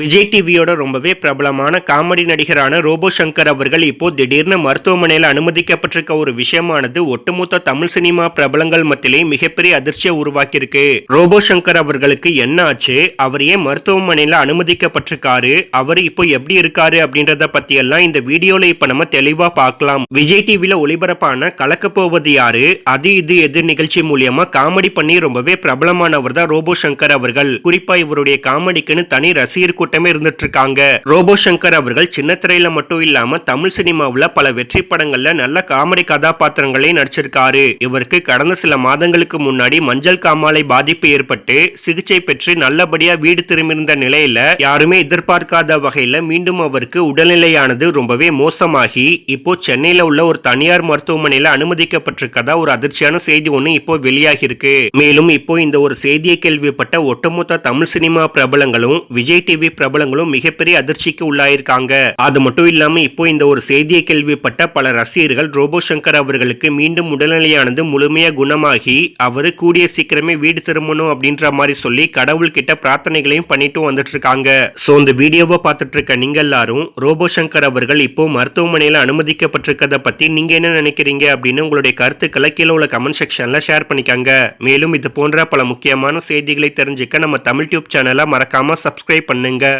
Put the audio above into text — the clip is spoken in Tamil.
விஜய் டிவியோட ரொம்பவே பிரபலமான காமெடி நடிகரான ரோபோ சங்கர் அவர்கள் இப்போ திடீர்னு மருத்துவமனையில் அனுமதிக்கப்பட்டிருக்க ஒரு விஷயமானது ஒட்டுமொத்த தமிழ் சினிமா பிரபலங்கள் மத்தியிலே மிகப்பெரிய அதிர்ச்சியை உருவாக்கியிருக்கு. ரோபோ சங்கர் அவர்களுக்கு என்ன ஆச்சு? அவர் ஏன் மருத்துவமனையில் அனுமதிக்கப்பட்டிருக்காரு? அவர் இப்போ எப்படி இருக்காரு அப்படின்றத பத்தி எல்லாம் இந்த வீடியோல இப்ப நம்ம தெளிவா பார்க்கலாம். விஜய் டிவியில ஒளிபரப்பான கலக்க போவது யாரு? அது இது எது நிகழ்ச்சி மூலியமா காமெடி பண்ணி ரொம்பவே பிரபலமானவர் தான் ரோபோ சங்கர் அவர்கள். குறிப்பா இவருடைய காமெடிக்குன்னு தனி ரசிகர் கூட்டமே இருந்துட்டு இருக்காங்க ரோபோ சங்கர் அவர்கள் சின்ன திரையில மட்டும் இல்லாம தமிழ் சினிமாவில் பல வெற்றி படங்கள்ல நல்ல காமெடி கதாபாத்திரங்களை நடிச்சிருக்காரு. இவருக்கு கடந்த சில மாதங்களுக்கு முன்னாடி மஞ்சள் காமாலை பாதிப்பு ஏற்பட்டு சிகிச்சை பெற்று நல்லபடியா வீடு திரும்பியிருந்த நிலையில யாருமே எதிர்பார்க்காத வகையில மீண்டும் அவருக்கு உடல்நிலையானது ரொம்பவே மோசமாகி இப்போ சென்னையில உள்ள ஒரு தனியார் மருத்துவமனையில அனுமதிக்கப்பட்டிருக்கதா ஒரு அதிர்ச்சியான செய்தி ஒண்ணு இப்போ வெளியாகி இருக்கு மேலும் இப்போ இந்த ஒரு செய்தியை கேள்விப்பட்ட ஒட்டுமொத்த தமிழ் சினிமா பிரபலங்களும் விஜய் டிவி பிரபலங்களும் மிகப்பெரிய அதிர்ச்சிக்கு உள்ளாயிருக்காங்க. அது மட்டும் இல்லாம இப்போ இந்த ஒரு செய்தியை கேள்விப்பட்ட பல ரசிகர்கள் ரோபோ சங்கர் அவர்களுக்கு மீண்டும் உடல்நிலையானது முழுமையா குணமாகி அவரு கூடிய சீக்கிரமே வீடு திரும்பணும் அப்படின்ற மாதிரி சொல்லி கடவுள் கிட்ட பிரார்த்தனைகளையும் பண்ணிட்டு வந்துட்டு இருக்காங்க சோ இந்த வீடியோவை பார்த்துட்டு இருக்க நீங்க எல்லாரும் ரோபோ சங்கர் அவர்கள் இப்போ மருத்துவமனையில அனுமதிக்கப்பட்டிருக்கத பத்தி நீங்க என்ன நினைக்கிறீங்க அப்படின்னு உங்களுடைய கருத்துக்களை கீழே உள்ள கமெண்ட் செக்ஷன்ல ஷேர் பண்ணிக்கங்க. மேலும் இது போன்ற பல முக்கியமான செய்திகளை தெரிஞ்சுக்க நம்ம தமிழ் டியூப் சேனலை மறக்காம சப்ஸ்கிரைப் பண்ணுங்க